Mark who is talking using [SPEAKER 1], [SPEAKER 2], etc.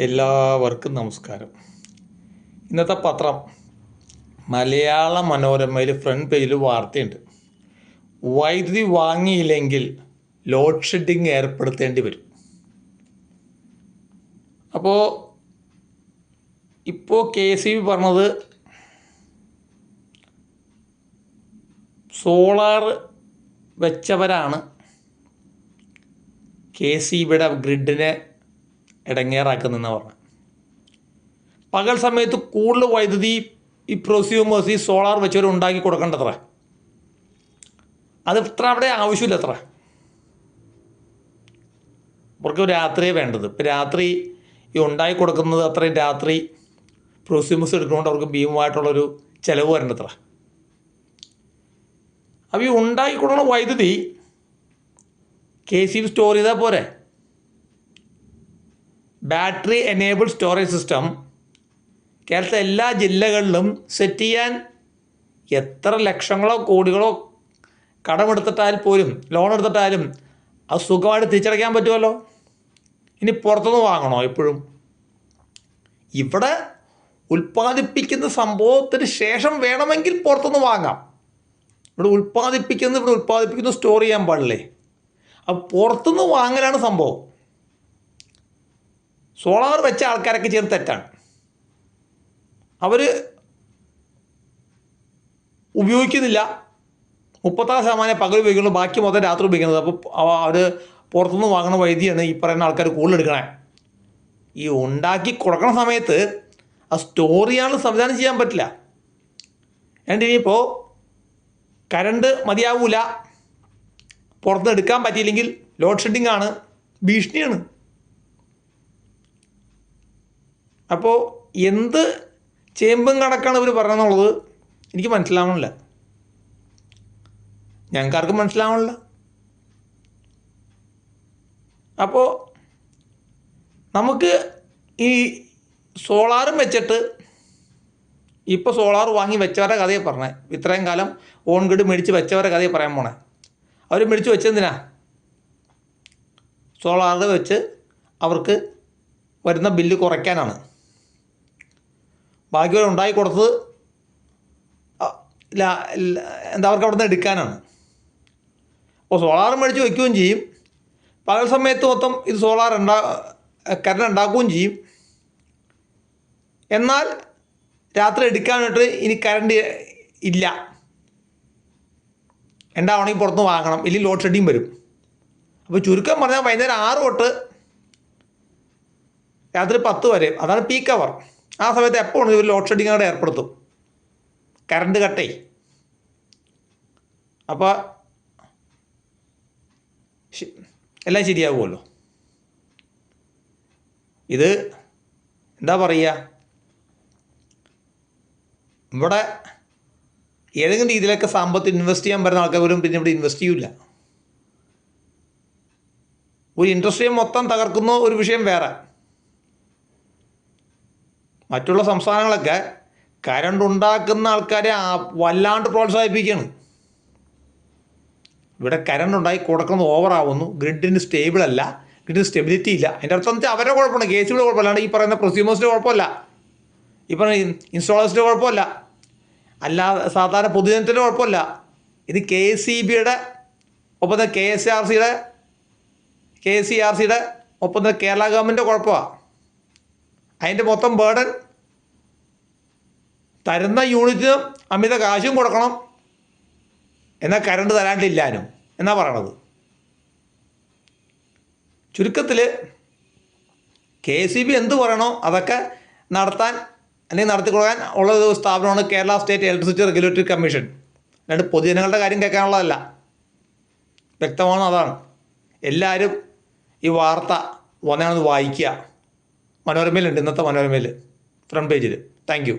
[SPEAKER 1] എല്ലാവർക്കും നമസ്കാരം. ഇന്നത്തെ പത്രം മലയാള മനോരമയിൽ ഫ്രണ്ട് പേജിൽ വാർത്തയുണ്ട്. വൈദ്യുതി വാങ്ങിയില്ലെങ്കിൽ ലോഡ് ഷെഡിങ് ഏർപ്പെടുത്തേണ്ടി വരും. അപ്പോൾ ഇപ്പോൾ കെ സി ബി പറഞ്ഞത് സോളാർ വെച്ചവരാണ് കെ സി ബിയുടെ ഗ്രിഡിനെ ഇടങ്ങേറാക്കുന്നെന്ന് പറഞ്ഞു. പകൽ സമയത്ത് കൂടുതൽ വൈദ്യുതി ഈ പ്രൊസ്യൂമേഴ്സ് ഈ സോളാർ വെച്ചവർ ഉണ്ടാക്കി കൊടുക്കേണ്ടത്ര. അത് ഇത്ര അവിടെ ആവശ്യമില്ല അത്ര അവർക്ക് രാത്രിയേ വേണ്ടത്. ഇപ്പം രാത്രി ഈ ഉണ്ടാക്കി കൊടുക്കുന്നത് അത്രയും രാത്രി പ്രൊസ്യൂമേഴ്സ് എടുക്കുന്നതുകൊണ്ട് അവർക്ക് ഭീമമായിട്ടുള്ളൊരു ചിലവ് വരേണ്ടത്ര. അപ്പോൾ ഈ ഉണ്ടാക്കി കൊടുക്കുന്ന വൈദ്യുതി കെ സി സ്റ്റോർ ചെയ്താൽ പോരെ. ബാറ്ററി എനേബിൾ സ്റ്റോറേജ് സിസ്റ്റം കേരളത്തിലെ എല്ലാ ജില്ലകളിലും സെറ്റ് ചെയ്യാൻ എത്ര ലക്ഷങ്ങളോ കോടികളോ കടമെടുത്തിട്ടാൽ പോലും ലോൺ എടുത്തിട്ടാലും അത് സുഖമായിട്ട് തിരിച്ചടയ്ക്കാൻ പറ്റുമല്ലോ? ഇനി പുറത്തുനിന്ന് വാങ്ങണോ എപ്പോഴും? ഇവിടെ ഉൽപ്പാദിപ്പിക്കുന്ന സംഭവത്തിന് ശേഷം വേണമെങ്കിൽ പുറത്തുനിന്ന് വാങ്ങാം. ഇവിടെ ഉൽപ്പാദിപ്പിക്കുന്നത് ഇവിടെ ഉൽപ്പാദിപ്പിക്കുന്നത് സ്റ്റോർ ചെയ്യാൻ പാടില്ലേ? അപ്പോൾ പുറത്തുനിന്ന് വാങ്ങലാണ് സംഭവം. സോളാർ വെച്ച ആൾക്കാരൊക്കെ ചെയ്യുന്ന തെറ്റാണ്. അവർ ഉപയോഗിക്കുന്നില്ല. മുപ്പത്താറ് ശതമാനം പകൽ ഉപയോഗിക്കുള്ളൂ ബാക്കി മൊത്തം രാത്രി ഉപയോഗിക്കുന്നത്. അപ്പോൾ അവർ പുറത്തുനിന്ന് വാങ്ങുന്ന വൈദ്യാണ് ഈ പറയുന്ന ആൾക്കാർ കൂടുതൽ എടുക്കണേ. ഈ ഉണ്ടാക്കി കൊടുക്കണ സമയത്ത് ആ സ്റ്റോർ ചെയ്യാനുള്ള സംവിധാനം ചെയ്യാൻ പറ്റില്ല. എന്നിട്ട് ഇനിയിപ്പോൾ കരണ്ട് മതിയാവൂല. പുറത്തുനിന്ന് എടുക്കാൻ പറ്റിയില്ലെങ്കിൽ ലോഡ് ഷെഡിങ് ആണ് ഭീഷണിയാണ്. അപ്പോൾ എന്ത് ചേമ്പും കണക്കാണ് ഇവർ പറയുന്നുള്ളത് എനിക്ക് മനസ്സിലാവണില്ല. ഞങ്ങൾക്കാർക്കും മനസ്സിലാവണില്ല. അപ്പോൾ നമുക്ക് ഈ സോളാറും വെച്ചിട്ട് ഇപ്പോൾ സോളാർ വാങ്ങി വെച്ചവരുടെ കഥയെ പറഞ്ഞേ. ഇത്രയും കാലം ഓൺ ഗ്രിഡ് മേടിച്ച് വെച്ചവരുടെ കഥയെ പറയാൻ പോണേ. അവർ മേടിച്ച് വെച്ചെന്തിനാ സോളാർ വെച്ച് അവർക്ക് വരുന്ന ബില്ല് കുറയ്ക്കാനാണ്. ബാക്കിയുള്ള ഉണ്ടാക്കി കൊടുത്തത് എന്താ അവർക്ക് അവിടെ നിന്ന് എടുക്കാനാണ്. അപ്പോൾ സോളാർ മേടിച്ച് വയ്ക്കുകയും ചെയ്യും. പകൽ സമയത്ത് മൊത്തം ഇത് സോളാർ ഉണ്ടാ കറണ്ട് ഉണ്ടാക്കുകയും ചെയ്യും. എന്നാൽ രാത്രി എടുക്കാനായിട്ട് ഇനി കറണ്ട് ഇല്ല. ഉണ്ടാവണമെങ്കിൽ പുറത്ത് വാങ്ങണം. ഇല്ലെങ്കിൽ ലോഡ് ഷെഡിങ് വരും. അപ്പോൾ ചുരുക്കം പറഞ്ഞാൽ വൈകുന്നേരം ആറ് തൊട്ട് രാത്രി പത്ത് വരെ. അതാണ് പീക്ക് അവർ ആ സമയത്ത് എപ്പോൾ ഇവർ ലോഡ് ഷെഡിങ് അവിടെ ഏർപ്പെടുത്തും. കറണ്ട് കട്ടേ അപ്പോൾ എല്ലാം ശരിയാകുമല്ലോ ഇത് എന്താ പറയുക? ഇവിടെ ഏതെങ്കിലും രീതിയിലൊക്കെ സാമ്പത്തികം ഇൻവെസ്റ്റ് ചെയ്യാൻ പറ്റുന്ന ആൾക്കാർ പോലും പിന്നെ ഇവിടെ ഇൻവെസ്റ്റ് ചെയ്യില്ല. ഒരു ഇൻഡസ്ട്രിയെ മൊത്തം തകർക്കുന്ന ഒരു വിഷയം വേറെ. മറ്റുള്ള സംസ്ഥാനങ്ങളൊക്കെ കരണ്ട് ഉണ്ടാക്കുന്ന ആൾക്കാരെ വല്ലാണ്ട് പ്രോത്സാഹിപ്പിക്കുകയാണ്. ഇവിടെ കരണ്ട് ഉണ്ടായി കൊടുക്കുന്നത് ഓവറാവുന്നു ഗ്രിഡിന് സ്റ്റേബിൾ അല്ല. ഗ്രിഡിന് സ്റ്റെബിലിറ്റി ഇല്ല. അതിന്റെ അർത്ഥം വെച്ചാൽ അവരുടെ കുഴപ്പമാണ്. സിയുടെ കുഴപ്പമില്ലാണ്ട് ഈ പറയുന്ന പ്രൊസ്യൂമേഴ്സിന്റെ കുഴപ്പമില്ല. ഈ പറയുന്ന ഇൻസ്റ്റാളേഴ്സിന്റെ കുഴപ്പമില്ല. അല്ലാതെ സാധാരണ പൊതുജനത്തിന്റെ കുഴപ്പമില്ല. ഇത് കെ സി ബിയുടെ ഒപ്പം കെ എസ് ആർ സിയുടെ കെ സി ആർ സിയുടെ ഒപ്പം കേരള ഗവൺമെന്റിന്റെ കുഴപ്പമാണ് അതിന്റെ മൊത്തം ബേഡൻ തരുന്ന യൂണിറ്റിന് അമിത കാശും കൊടുക്കണം. എന്നാൽ കറണ്ട് തരാണ്ടില്ലാനും. എന്നാ പറയണത്? ചുരുക്കത്തിൽ കെ സി ബി എന്ത് പറയണോ അതൊക്കെ നടത്താൻ അല്ലെങ്കിൽ നടത്തി കൊടുക്കാൻ ഉള്ള ഒരു സ്ഥാപനമാണ് Kerala State Electricity Regulatory Commission അല്ലാണ്ട് പൊതുജനങ്ങളുടെ കാര്യം കേൾക്കാനുള്ളതല്ല. വ്യക്തമാണ് അതാണ്? എല്ലാവരും ഈ വാർത്ത വന്നാണെന്ന് വായിക്കുക. മനോരമയിലുണ്ട് ഇന്നത്തെ മനോരമയിൽ ഫ്രണ്ട് പേജിൽ താങ്ക് യു